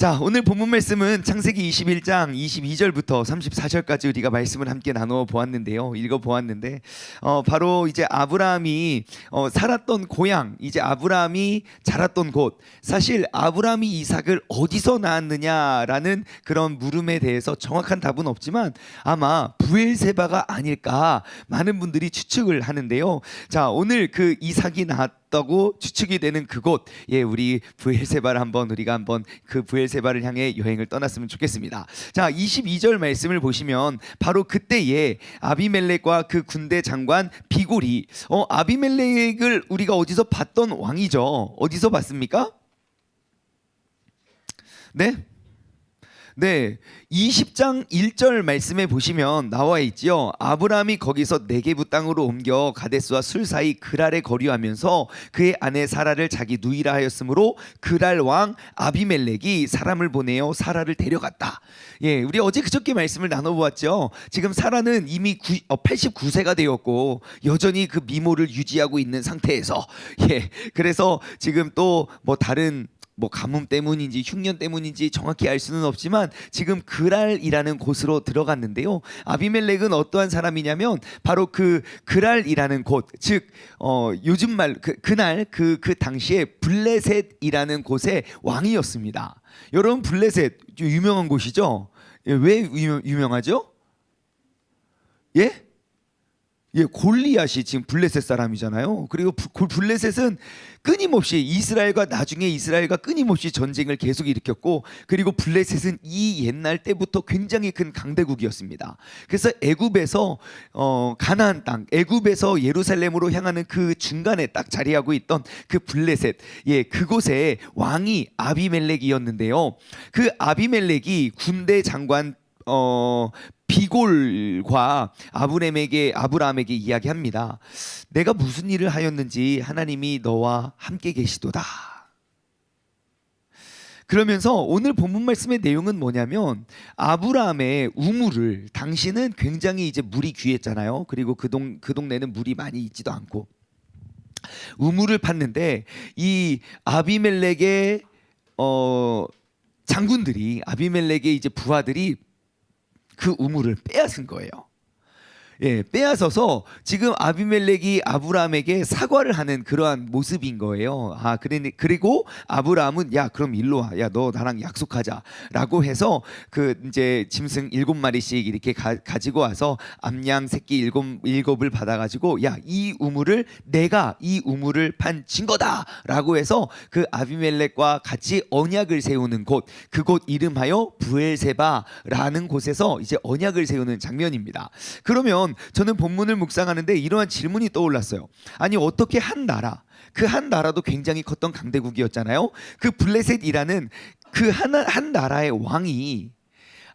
자, 오늘 본문 말씀은 창세기 21장 22절부터 34절까지 우리가 말씀을 함께 나누어 보았는데요. 읽어 보았는데 어, 바로 이제 아브라함이 어, 살았던 고향, 이제 아브라함이 자랐던 곳. 사실 아브라함이 이삭을 어디서 낳았느냐라는 그런 물음에 대해서 정확한 답은 없지만 아마 부엘세바가 아닐까 많은 분들이 추측을 하는데요. 자, 오늘 그 이삭이 낳았 다고 추측이 되는 그곳, 예, 우리 부엘세바를 한번 우리가 한번 그 부엘세바를 향해 여행을 떠났으면 좋겠습니다. 자, 22절 말씀을 보시면 바로 그때에 아비멜렉과 그 군대 장관 비골이 어 아비멜렉을 우리가 어디서 봤던 왕이죠. 어디서 봤습니까? 네? 네, 20장 1절 말씀에 보시면 나와 있지요. 아브라함이 거기서 네게부 땅으로 옮겨 가데스와 술 사이 그랄에 거류하면서 그의 아내 사라를 자기 누이라 하였으므로 그랄 왕 아비멜렉이 사람을 보내어 사라를 데려갔다. 예, 우리 어제 그저께 말씀을 나눠보았죠. 지금 사라는 이미 구, 어, 89세가 되었고 여전히 그 미모를 유지하고 있는 상태에서 예, 그래서 지금 또 뭐 다른 뭐 가뭄 때문인지 흉년 때문인지 정확히 알 수는 없지만 지금 그랄이라는 곳으로 들어갔는데요. 아비멜렉은 어떠한 사람이냐면 바로 그 그랄이라는 곳, 즉 어, 요즘 말 그, 그날 그그 당시에 블레셋이라는 곳의 왕이었습니다. 여러분 블레셋 좀 유명한 곳이죠. 예, 왜 유명, 유명하죠? 예? 예, 골리앗이 지금 블레셋 사람이잖아요. 그리고 부- 골- 블레셋은 끊임없이 이스라엘과 나중에 이스라엘과 끊임없이 전쟁을 계속 일으켰고 그리고 블레셋은 이 옛날 때부터 굉장히 큰 강대국이었습니다. 그래서 애굽에서 어, 가나안 땅, 애굽에서 예루살렘으로 향하는 그 중간에 딱 자리하고 있던 그 블레셋, 예, 그곳에 왕이 아비멜렉이었는데요. 그 아비멜렉이 군대 장관 어 비골과 아브람에게 아브라함에게 이야기합니다. 내가 무슨 일을 하였는지 하나님이 너와 함께 계시도다. 그러면서 오늘 본문 말씀의 내용은 뭐냐면 아브라함의 우물을 당신은 굉장히 이제 물이 귀했잖아요. 그리고 그 동 그 동네는 물이 많이 있지도 않고 우물을 팠는데 이 아비멜렉의 어 장군들이 아비멜렉의 이제 부하들이 그 우물을 빼앗은 거예요. 예, 빼앗아서 지금 아비멜렉이 아브라함에게 사과를 하는 그러한 모습인 거예요. 아, 그리고 아브라함은 야, 그럼 일로 와. 야, 너 나랑 약속하자라고 해서 그 이제 짐승 일곱 마리씩 이렇게 가, 가지고 와서 암양 새끼 일곱 일곱을 받아 가지고 야, 이 우물을 내가 이 우물을 판 증거다라고 해서 그 아비멜렉과 같이 언약을 세우는 곳 그곳 이름하여 부엘세바라는 곳에서 이제 언약을 세우는 장면입니다. 그러면 저는 본문을 묵상하는데 이러한 질문이 떠올랐어요. 아니 어떻게 한 나라 그 한 나라도 굉장히 컸던 강대국이었잖아요. 그 블레셋이라는 그한 한 나라의 왕이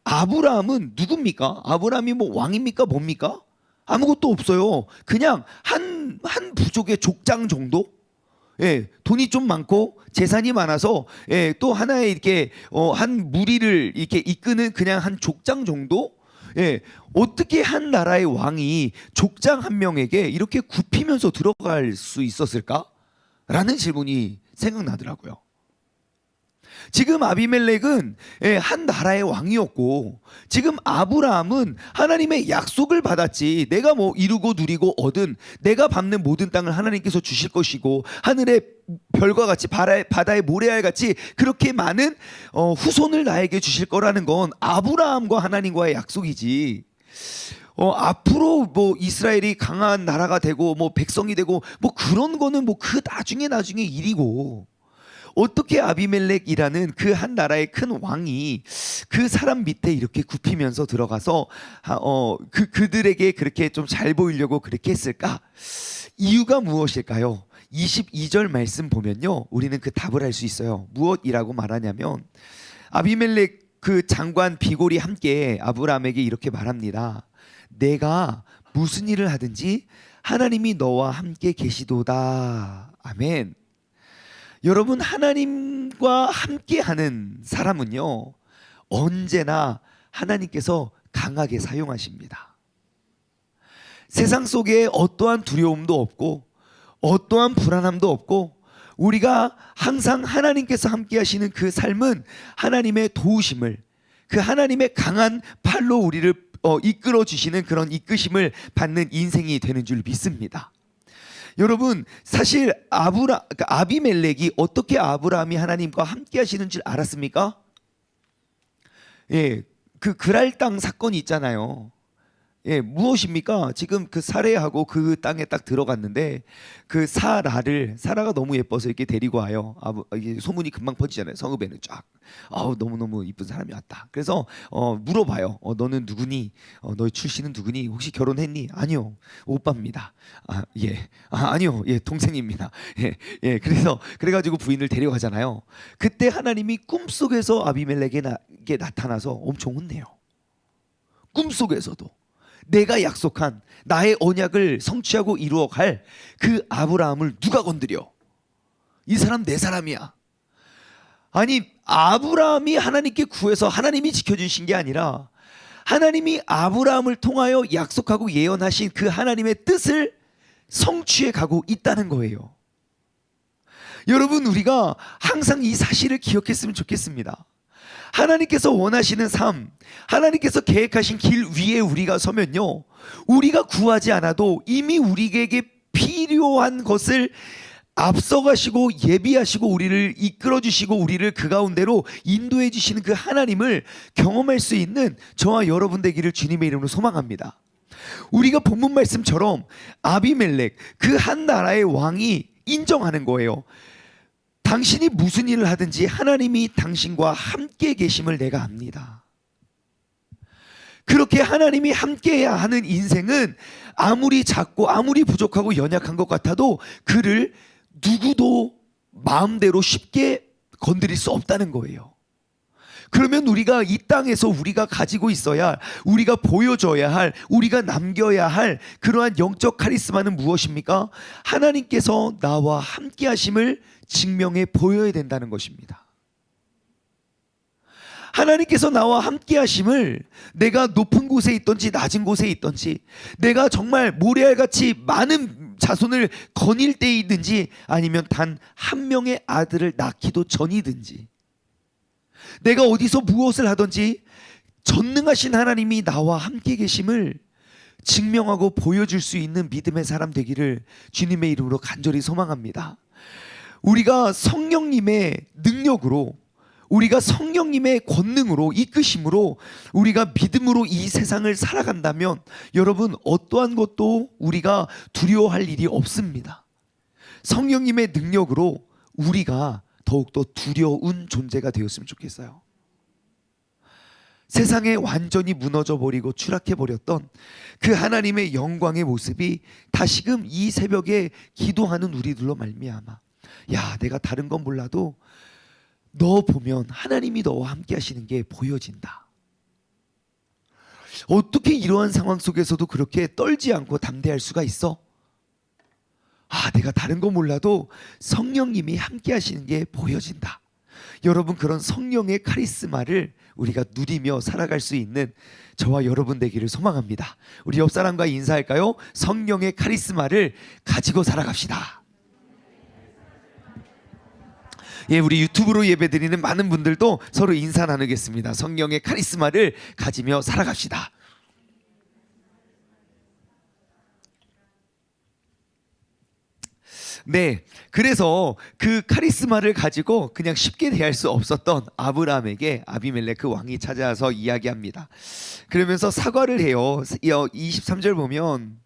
아브라함은 누굽니까? 아브라함이 뭐 왕입니까? 뭡니까? 아무것도 없어요. 그냥 한 한 부족의 족장 정도? 예, 돈이 좀 많고 재산이 많아서 예, 또 하나의 이렇게 어, 한 무리를 이렇게 이끄는 그냥 한 족장 정도? 예, 어떻게 한 나라의 왕이 족장 한 명에게 이렇게 굽히면서 들어갈 수 있었을까? 라는 질문이 생각나더라고요. 지금 아비멜렉은 예, 한 나라의 왕이었고 지금 아브라함은 하나님의 약속을 받았지 내가 뭐 이루고 누리고 얻은 내가 밟는 모든 땅을 하나님께서 주실 것이고 하늘의 별과 같이 바다의, 모래알 같이 그렇게 많은 어, 후손을 나에게 주실 거라는 건 아브라함과 하나님과의 약속이지. 어, 앞으로 뭐 이스라엘이 강한 나라가 되고 뭐 백성이 되고 뭐 그런 거는 뭐 그 나중에 나중에 일이고 어떻게 아비멜렉이라는 그 한 나라의 큰 왕이 그 사람 밑에 이렇게 굽히면서 들어가서 하- 어, 그 그들에게 그렇게 좀 잘 보이려고 그렇게 했을까? 이유가 무엇일까요? 22절 말씀 보면요. 우리는 그 답을 할수 있어요. 무엇이라고 말하냐면 아비멜렉 그 장관 비골이 함께 아브라함에게 이렇게 말합니다. 내가 무슨 일을 하든지 하나님이 너와 함께 계시도다. 아멘. 여러분 하나님과 함께하는 사람은요 언제나 하나님께서 강하게 사용하십니다. 세상 속에 어떠한 두려움도 없고 어떠한 불안함도 없고 우리가 항상 하나님께서 함께 하시는 그 삶은 하나님의 도우심을 그 하나님의 강한 팔로 우리를 어, 이끌어 주시는 그런 이끄심을 받는 인생이 되는 줄 믿습니다. 여러분 사실 아브라 그러니까 아비멜렉이 어떻게 아브라함이 하나님과 함께 하시는 줄 알았습니까? 예, 그 그랄 땅 사건이 있잖아요. 예, 무엇입니까? 지금 그 사례하고 그 땅에 딱 들어갔는데 그 사라를 사라가 너무 예뻐서 이렇게 데리고 와요. 아, 이게 소문이 금방 퍼지잖아요. 성읍에는 쫙. 아우 너무 너무 이쁜 사람이 왔다. 그래서 어, 물어봐요. 어, 너는 누구니? 어, 너의 출신은 누구니? 혹시 결혼했니? 아니요, 오빠입니다. 아 예, 아 아니요, 예 동생입니다. 예, 예. 그래서 그래가지고 부인을 데려가잖아요. 그때 하나님이 꿈 속에서 아비멜렉에게 나타나서 엄청 혼내요. 꿈 속에서도. 내가 약속한 나의 언약을 성취하고 이루어 갈 그 아브라함을 누가 건드려? 이 사람 내 사람이야. 아니 아브라함이 하나님께 구해서 하나님이 지켜주신 게 아니라 하나님이 아브라함을 통하여 약속하고 예언하신 그 하나님의 뜻을 성취해 가고 있다는 거예요. 여러분 우리가 항상 이 사실을 기억했으면 좋겠습니다. 하나님께서 원하시는 삶, 하나님께서 계획하신 길 위에 우리가 서면요. 우리가 구하지 않아도 이미 우리에게 필요한 것을 앞서가시고 예비하시고 우리를 이끌어 주시고 우리를 그 가운데로 인도해 주시는 그 하나님을 경험할 수 있는 저와 여러분 되기를 주님의 이름으로 소망합니다. 우리가 본문 말씀처럼 아비멜렉 그 한 나라의 왕이 인정하는 거예요. 당신이 무슨 일을 하든지 하나님이 당신과 함께 계심을 내가 압니다. 그렇게 하나님이 함께해야 하는 인생은 아무리 작고 아무리 부족하고 연약한 것 같아도 그를 누구도 마음대로 쉽게 건드릴 수 없다는 거예요. 그러면 우리가 이 땅에서 우리가 가지고 있어야 우리가 보여줘야 할 우리가 남겨야 할 그러한 영적 카리스마는 무엇입니까? 하나님께서 나와 함께 하심을 증명해 보여야 된다는 것입니다. 하나님께서 나와 함께 하심을 내가 높은 곳에 있던지 낮은 곳에 있던지 내가 정말 모래알 같이 많은 자손을 거닐 때이든지 아니면 단 한 명의 아들을 낳기도 전이든지 내가 어디서 무엇을 하든지 전능하신 하나님이 나와 함께 계심을 증명하고 보여줄 수 있는 믿음의 사람 되기를 주님의 이름으로 간절히 소망합니다. 우리가 성령님의 능력으로 우리가 성령님의 권능으로 이끄심으로 우리가 믿음으로 이 세상을 살아간다면 여러분 어떠한 것도 우리가 두려워할 일이 없습니다. 성령님의 능력으로 우리가 더욱더 두려운 존재가 되었으면 좋겠어요. 세상에 완전히 무너져 버리고 추락해 버렸던 그 하나님의 영광의 모습이 다시금 이 새벽에 기도하는 우리들로 말미암아 야 내가 다른 건 몰라도 너 보면 하나님이 너와 함께 하시는 게 보여진다. 어떻게 이러한 상황 속에서도 그렇게 떨지 않고 담대할 수가 있어? 아, 내가 다른 거 몰라도 성령님이 함께 하시는 게 보여진다. 여러분 그런 성령의 카리스마를 우리가 누리며 살아갈 수 있는 저와 여러분 되기를 소망합니다. 우리 옆 사람과 인사할까요? 성령의 카리스마를 가지고 살아갑시다. 예, 우리 유튜브로 예배드리는 많은 분들도 서로 인사 나누겠습니다. 성령의 카리스마를 가지며 살아갑시다. 네. 그래서 그 카리스마를 가지고 그냥 쉽게 대할 수 없었던 아브라함에게 아비멜렉 그 왕이 찾아와서 이야기합니다. 그러면서 사과를 해요. 23절 보면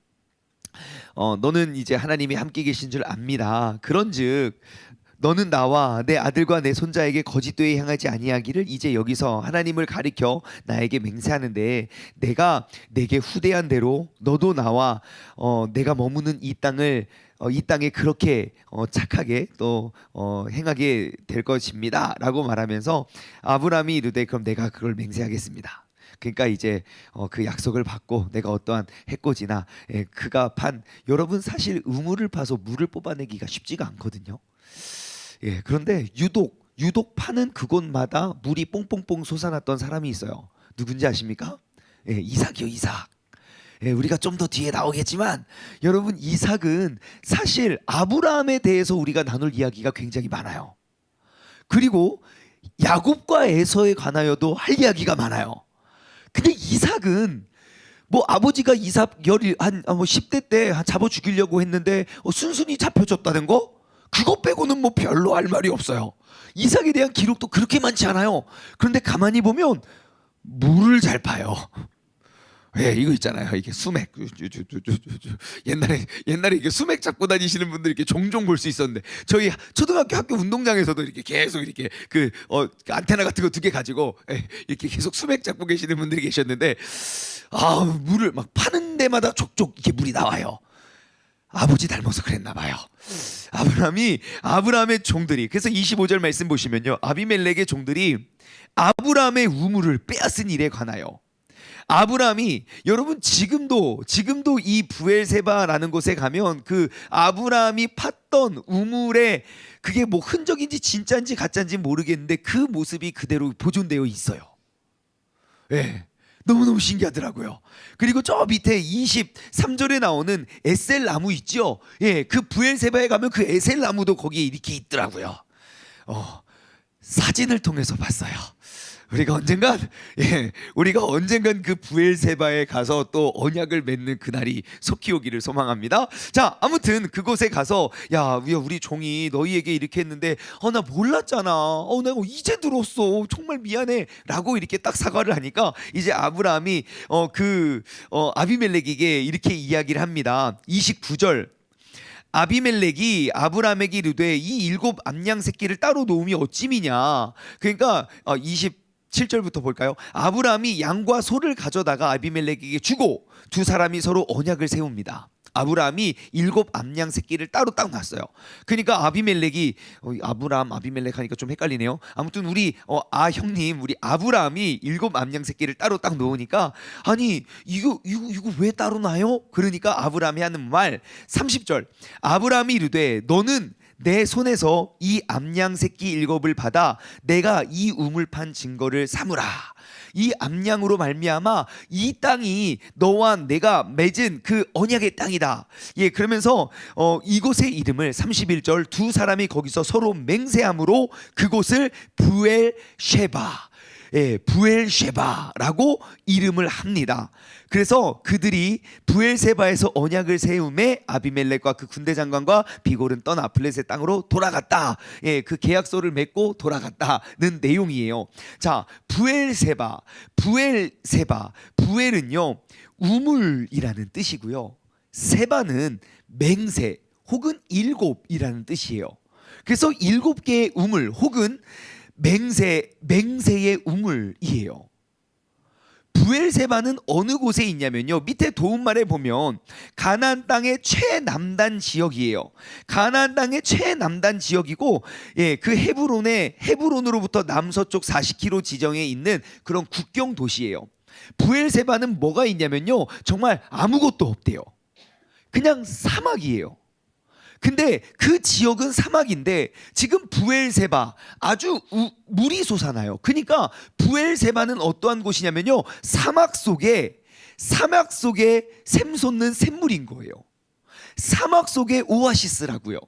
어 너는 이제 하나님이 함께 계신 줄 압니다. 그런즉 너는 나와 내 아들과 내 손자에게 거짓되이 향하지 아니하기를 이제 여기서 하나님을 가리켜 나에게 맹세하는데 내가 내게 후대한 대로 너도 나와 어, 내가 머무는 이 땅을 어, 이 땅에 그렇게 어, 착하게 또 어, 행하게 될 것입니다라고 말하면서 아브라함이 이르되 그럼 내가 그걸 맹세하겠습니다. 그러니까 이제 어, 그 약속을 받고 내가 어떠한 해코지나 예, 그가 판 여러분 사실 우물을 파서 물을 뽑아내기가 쉽지가 않거든요. 예, 그런데 유독 유독 파는 그곳마다 물이 뽕뽕뽕 솟아났던 사람이 있어요. 누군지 아십니까? 예, 이삭이요, 이삭. 예, 우리가 좀 더 뒤에 나오겠지만 여러분 이삭은 사실 아브라함에 대해서 우리가 나눌 이야기가 굉장히 많아요. 그리고 야곱과 에서에 관하여도 할 이야기가 많아요. 근데 이삭은 뭐 아버지가 이삭 열이 한뭐 10대 때한 잡아 죽이려고 했는데 어, 순순히 잡혀줬다는 거 그거 빼고는 뭐 별로 할 말이 없어요. 이삭에 대한 기록도 그렇게 많지 않아요. 그런데 가만히 보면 물을 잘 파요. 예, 이거 있잖아요. 이게 수맥. 옛날에 옛날에 이게 수맥 잡고 다니시는 분들 이렇게 종종 볼 수 있었는데 저희 초등학교 학교 운동장에서도 이렇게 계속 이렇게 그 어, 안테나 같은 거 두 개 가지고 예, 이렇게 계속 수맥 잡고 계시는 분들이 계셨는데 아 물을 막 파는 데마다 족족 이렇게 물이 나와요. 아버지 닮아서 그랬나 봐요. 아브라함이 아브라함의 종들이 그래서 25절 말씀 보시면요. 아비멜렉의 종들이 아브라함의 우물을 빼앗은 일에 관하여 아브라함이 여러분 지금도 지금도 이 부엘세바라는 곳에 가면 그 아브라함이 팠던 우물에 그게 뭐 흔적인지 진짜인지 가짜인지 모르겠는데 그 모습이 그대로 보존되어 있어요. 예. 너무너무 신기하더라고요. 그리고 저 밑에 23절에 나오는 에셀 나무 있죠? 예, 그 부엘세바에 가면 그 에셀 나무도 거기에 이렇게 있더라고요. 어, 사진을 통해서 봤어요. 우리가 언젠간 예, 우리가 언젠간 그 부엘세바에 가서 또 언약을 맺는 그날이 속히 오기를 소망합니다. 자, 아무튼 그곳에 가서 야, 우리 종이 너희에게 이렇게 했는데 어 나 몰랐잖아. 어 내가 이제 들었어. 정말 미안해라고 이렇게 딱 사과를 하니까 이제 아브라함이 어그 어, 아비멜렉에게 이렇게 이야기를 합니다. 29절 아비멜렉이 아브라함에게 이르되 이 일곱 암양 새끼를 따로 놓음이 어찌미냐. 그러니까 어, 20 7절부터 볼까요? 아브라함이 양과 소를 가져다가 아비멜렉에게 주고 두 사람이 서로 언약을 세웁니다. 아브라함이 일곱 암양 새끼를 따로 딱 놨어요. 그러니까 아비멜렉이 어, 아브라함 아비멜렉 하니까 좀 헷갈리네요. 아무튼 우리 어, 아 형님 우리 아브라함이 일곱 암양 새끼를 따로 딱 놓으니까 아니 이거 이거 이거 왜 따로 놔요? 그러니까 아브라함이 하는 말 30절 아브라함이 이르되 너는 내 손에서 이 암양 새끼 일곱을 받아 내가 이 우물판 증거를 삼으라. 이 암양으로 말미암아 이 땅이 너와 내가 맺은 그 언약의 땅이다. 예, 그러면서 어 이곳의 이름을 31절 두 사람이 거기서 서로 맹세함으로 그곳을 부엘 쉐바 예, 부엘쉐바라고 이름을 합니다. 그래서 그들이 부엘세바에서 언약을 세움에 아비멜렉과 그 군대 장관과 비골은 떠나 블레셋 땅으로 돌아갔다. 예, 그 계약서를 맺고 돌아갔다는 내용이에요. 자, 부엘세바, 부엘세바, 부엘은요 우물이라는 뜻이고요. 세바는 맹세 혹은 일곱이라는 뜻이에요. 그래서 일곱 개의 우물 혹은 맹세 맹세의 우물이에요. 부엘세바는 어느 곳에 있냐면요. 밑에 도움말에 보면 가나안 땅의 최남단 지역이에요. 가나안 땅의 최남단 지역이고 예, 그 헤브론의 헤브론으로부터 남서쪽 40km 지정에 있는 그런 국경 도시예요. 부엘세바는 뭐가 있냐면요. 정말 아무것도 없대요. 그냥 사막이에요. 근데 그 지역은 사막인데 지금 부엘세바 아주 우, 물이 솟아나요. 그러니까 부엘세바는 어떠한 곳이냐면요. 사막 속에 사막 속에 샘솟는 샘물인 거예요. 사막 속의 오아시스라고요.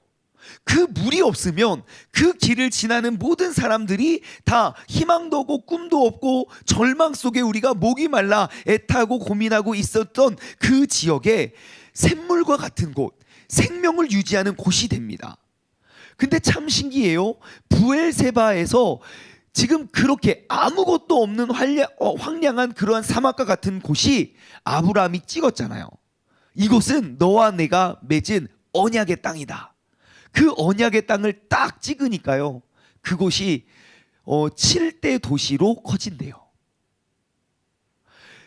그 물이 없으면 그 길을 지나는 모든 사람들이 다 희망도 없고 꿈도 없고 절망 속에 우리가 목이 말라 애타고 고민하고 있었던 그 지역에 샘물과 같은 곳, 생명을 유지하는 곳이 됩니다. 근데 참 신기해요. 부엘세바에서 지금 그렇게 아무것도 없는 황량, 어, 황량한 그러한 사막과 같은 곳이 아브라함이 찍었잖아요. 이곳은 너와 내가 맺은 언약의 땅이다. 그 언약의 땅을 딱 찍으니까요. 그곳이 어, 7대 도시로 커진대요.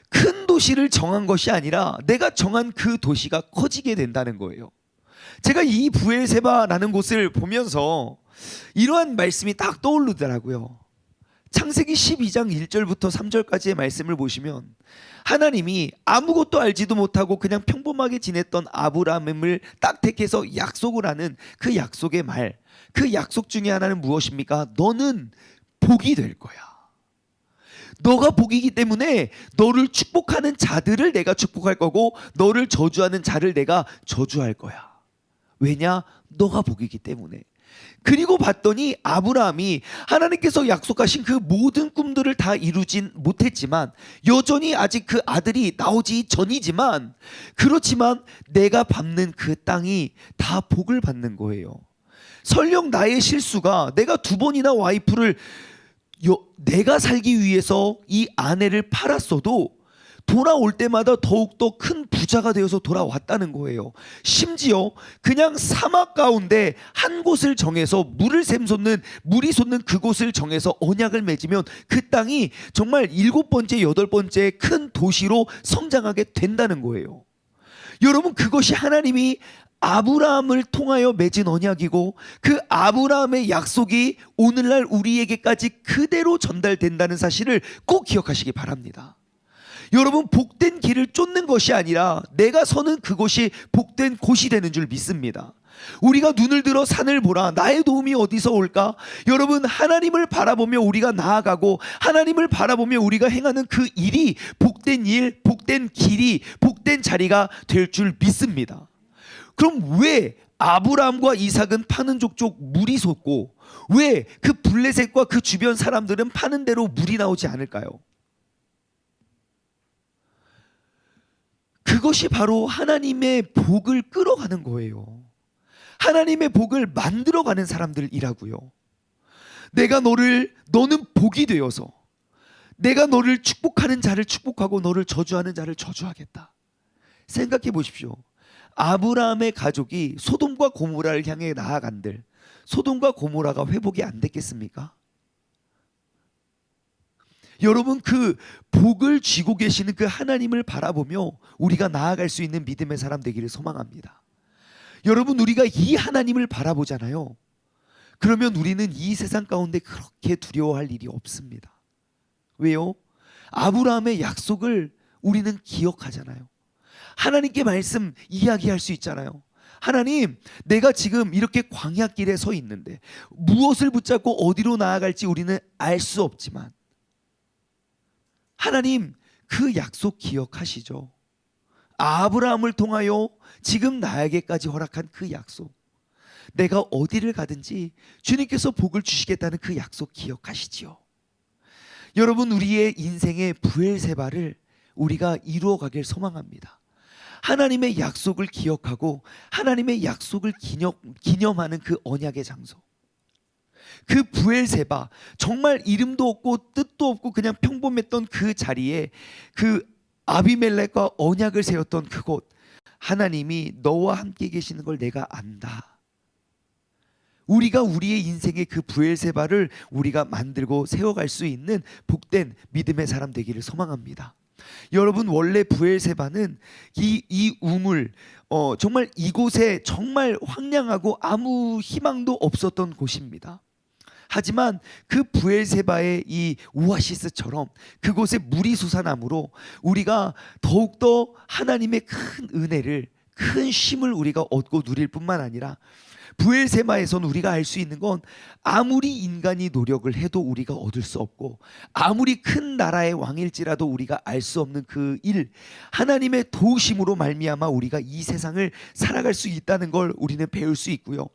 큰 도시를 정한 것이 아니라 내가 정한 그 도시가 커지게 된다는 거예요. 제가 이 부엘세바라는 곳을 보면서 이러한 말씀이 딱 떠오르더라고요. 창세기 12장 1절부터 3절까지의 말씀을 보시면 하나님이 아무것도 알지도 못하고 그냥 평범하게 지냈던 아브라함을 딱 택해서 약속을 하는 그 약속의 말, 그 약속 중에 하나는 무엇입니까? 너는 복이 될 거야. 너가 복이기 때문에 너를 축복하는 자들을 내가 축복할 거고 너를 저주하는 자를 내가 저주할 거야. 왜냐? 너가 복이기 때문에. 그리고 봤더니 아브라함이 하나님께서 약속하신 그 모든 꿈들을 다 이루진 못했지만 여전히 아직 그 아들이 나오지 전이지만 그렇지만 내가 밟는 그 땅이 다 복을 받는 거예요. 설령 나의 실수가 내가 두 번이나 와이프를 여- 내가 살기 위해서 이 아내를 팔았어도 돌아올 때마다 더욱더 큰 부자가 되어서 돌아왔다는 거예요. 심지어 그냥 사막 가운데 한 곳을 정해서 물을 샘솟는 물이 솟는 그곳을 정해서 언약을 맺으면 그 땅이 정말 일곱 번째 여덟 번째 큰 도시로 성장하게 된다는 거예요. 여러분 그것이 하나님이 아브라함을 통하여 맺은 언약이고 그 아브라함의 약속이 오늘날 우리에게까지 그대로 전달된다는 사실을 꼭 기억하시기 바랍니다. 여러분 복된 길을 쫓는 것이 아니라 내가 서는 그곳이 복된 곳이 되는 줄 믿습니다. 우리가 눈을 들어 산을 보라 나의 도움이 어디서 올까? 여러분 하나님을 바라보며 우리가 나아가고 하나님을 바라보며 우리가 행하는 그 일이 복된 일, 복된 길이, 복된 자리가 될 줄 믿습니다. 그럼 왜 아브라함과 이삭은 파는 족족 물이 솟고 왜 그 블레셋과 그 주변 사람들은 파는 대로 물이 나오지 않을까요? 그것이 바로 하나님의 복을 끌어가는 거예요. 하나님의 복을 만들어가는 사람들이라고요. 내가 너를 너는 복이 되어서 내가 너를 축복하는 자를 축복하고 너를 저주하는 자를 저주하겠다. 생각해 보십시오. 아브라함의 가족이 소돔과 고모라를 향해 나아간들 소돔과 고모라가 회복이 안 됐겠습니까? 여러분 그 복을 쥐고 계시는 그 하나님을 바라보며 우리가 나아갈 수 있는 믿음의 사람 되기를 소망합니다. 여러분 우리가 이 하나님을 바라보잖아요. 그러면 우리는 이 세상 가운데 그렇게 두려워할 일이 없습니다. 왜요? 아브라함의 약속을 우리는 기억하잖아요. 하나님께 말씀 이야기할 수 있잖아요. 하나님, 내가 지금 이렇게 광야길에 서 있는데 무엇을 붙잡고 어디로 나아갈지 우리는 알 수 없지만 하나님 그 약속 기억하시죠? 아브라함을 통하여 지금 나에게까지 허락한 그 약속. 내가 어디를 가든지 주님께서 복을 주시겠다는 그 약속 기억하시지요. 여러분 우리의 인생의 부엘세바를 우리가 이루어 가길 소망합니다. 하나님의 약속을 기억하고 하나님의 약속을 기념, 기념하는 그 언약의 장소. 그 부엘세바 정말 이름도 없고 뜻도 없고 그냥 평범했던 그 자리에 그 아비멜렉과 언약을 세웠던 그곳 하나님이 너와 함께 계시는 걸 내가 안다. 우리가 우리의 인생의 그 부엘세바를 우리가 만들고 세워갈 수 있는 복된 믿음의 사람 되기를 소망합니다. 여러분 원래 부엘세바는 이, 이 우물 어, 정말 이곳에 정말 황량하고 아무 희망도 없었던 곳입니다. 하지만 그 부엘세바의 이 오아시스처럼 그곳에 물이 솟아남으로 우리가 더욱더 하나님의 큰 은혜를 큰 쉼을 우리가 얻고 누릴 뿐만 아니라 부엘세바에선 우리가 알 수 있는 건 아무리 인간이 노력을 해도 우리가 얻을 수 없고 아무리 큰 나라의 왕일지라도 우리가 알 수 없는 그 일 하나님의 도우심으로 말미암아 우리가 이 세상을 살아갈 수 있다는 걸 우리는 배울 수 있고요.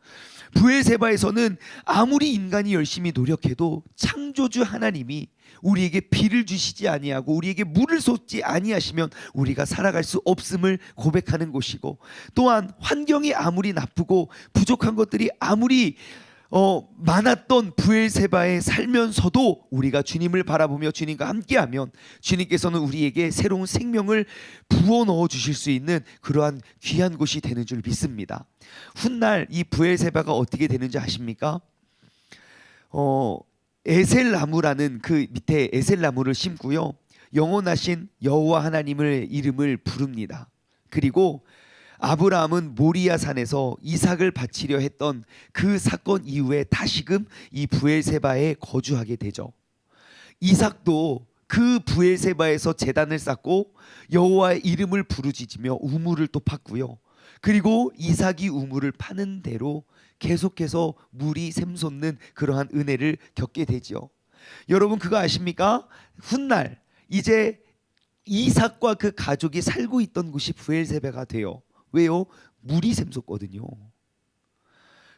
부엘세바에서는 아무리 인간이 열심히 노력해도 창조주 하나님이 우리에게 비를 주시지 아니하고 우리에게 물을 쏟지 아니하시면 우리가 살아갈 수 없음을 고백하는 곳이고 또한 환경이 아무리 나쁘고 부족한 것들이 아무리 어, 많았던 부엘세바에 살면서도 우리가 주님을 바라보며 주님과 함께하면 주님께서는 우리에게 새로운 생명을 부어 넣어 주실 수 있는 그러한 귀한 곳이 되는 줄 믿습니다. 훗날 이 부엘세바가 어떻게 되는지 아십니까? 어, 에셀나무라는 그 밑에 에셀나무를 심고요. 영원하신 여호와 하나님의 이름을 부릅니다. 그리고 아브라함은 모리아 산에서 이삭을 바치려 했던 그 사건 이후에 다시금 이 부엘세바에 거주하게 되죠. 이삭도 그 부엘세바에서 제단을 쌓고 여호와의 이름을 부르짖으며 우물을 또 팠고요. 그리고 이삭이 우물을 파는 대로 계속해서 물이 샘솟는 그러한 은혜를 겪게 되지요. 여러분 그거 아십니까? 훗날 이제 이삭과 그 가족이 살고 있던 곳이 부엘세바가 돼요. 왜요? 물이 샘솟거든요.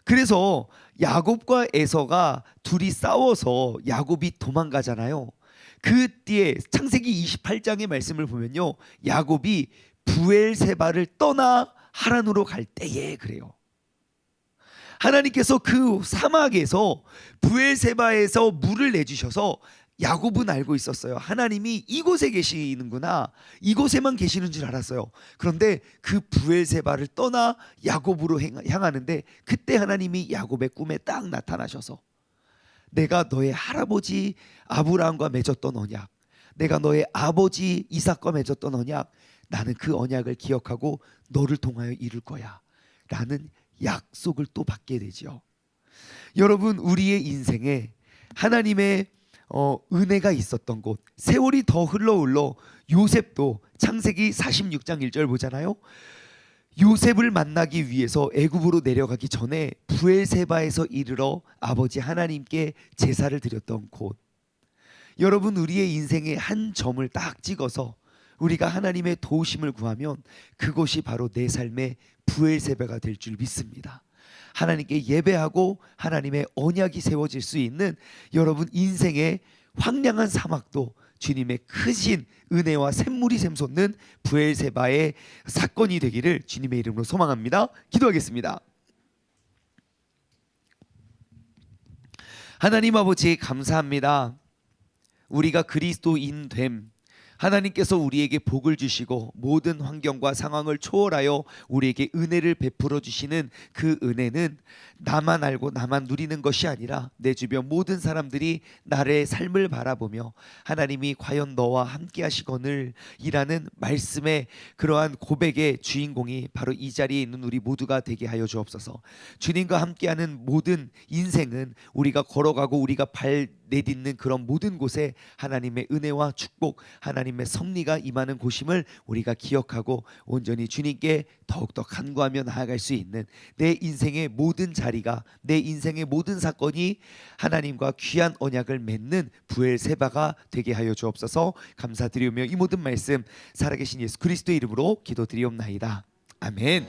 그래서 야곱과 에서가 둘이 싸워서 야곱이 도망가잖아요. 그 뒤에 창세기 28장의 말씀을 보면요. 야곱이 부엘세바를 떠나 하란으로 갈 때에 그래요. 하나님께서 그 사막에서 부엘세바에서 물을 내주셔서 야곱은 알고 있었어요. 하나님이 이곳에 계시는구나. 이곳에만 계시는 줄 알았어요. 그런데 그 부엘세바를 떠나 야곱으로 행- 향하는데 그때 하나님이 야곱의 꿈에 딱 나타나셔서 내가 너의 할아버지 아브라함과 맺었던 언약, 내가 너의 아버지 이삭과 맺었던 언약, 나는 그 언약을 기억하고 너를 통하여 이룰 거야. 라는 약속을 또 받게 되지요. 여러분 우리의 인생에 하나님의 어, 은혜가 있었던 곳 세월이 더 흘러 흘러 요셉도 창세기 46장 1절 보잖아요. 요셉을 만나기 위해서 애굽으로 내려가기 전에 부엘세바에서 이르러 아버지 하나님께 제사를 드렸던 곳. 여러분 우리의 인생의 한 점을 딱 찍어서 우리가 하나님의 도우심을 구하면 그곳이 바로 내 삶의 부엘세바가 될 줄 믿습니다. 하나님께 예배하고 하나님의 언약이 세워질 수 있는 여러분 인생의 황량한 사막도 주님의 크신 은혜와 샘물이 샘솟는 부엘세바의 사건이 되기를 주님의 이름으로 소망합니다. 기도하겠습니다. 하나님 아버지 감사합니다. 우리가 그리스도인 됨 하나님께서 우리에게 복을 주시고 모든 환경과 상황을 초월하여 우리에게 은혜를 베풀어 주시는 그 은혜는 나만 알고 나만 누리는 것이 아니라 내 주변 모든 사람들이 나의 삶을 바라보며 하나님이 과연 너와 함께 하시거늘 이라는 말씀의 그러한 고백의 주인공이 바로 이 자리에 있는 우리 모두가 되게 하여 주옵소서. 주님과 함께하는 모든 인생은 우리가 걸어가고 우리가 발 내딛는 그런 모든 곳에 하나님의 은혜와 축복, 하나님의 섭리가 임하는 곳임을 우리가 기억하고 온전히 주님께 더욱더 간구하며 나아갈 수 있는 내 인생의 모든 자리 가 내 인생의 모든 사건이 하나님과 귀한 언약을 맺는 부엘세바가 되게 하여 주옵소서 감사드리며 이 모든 말씀 살아계신 예수 그리스도의 이름으로 기도드리옵나이다. 아멘.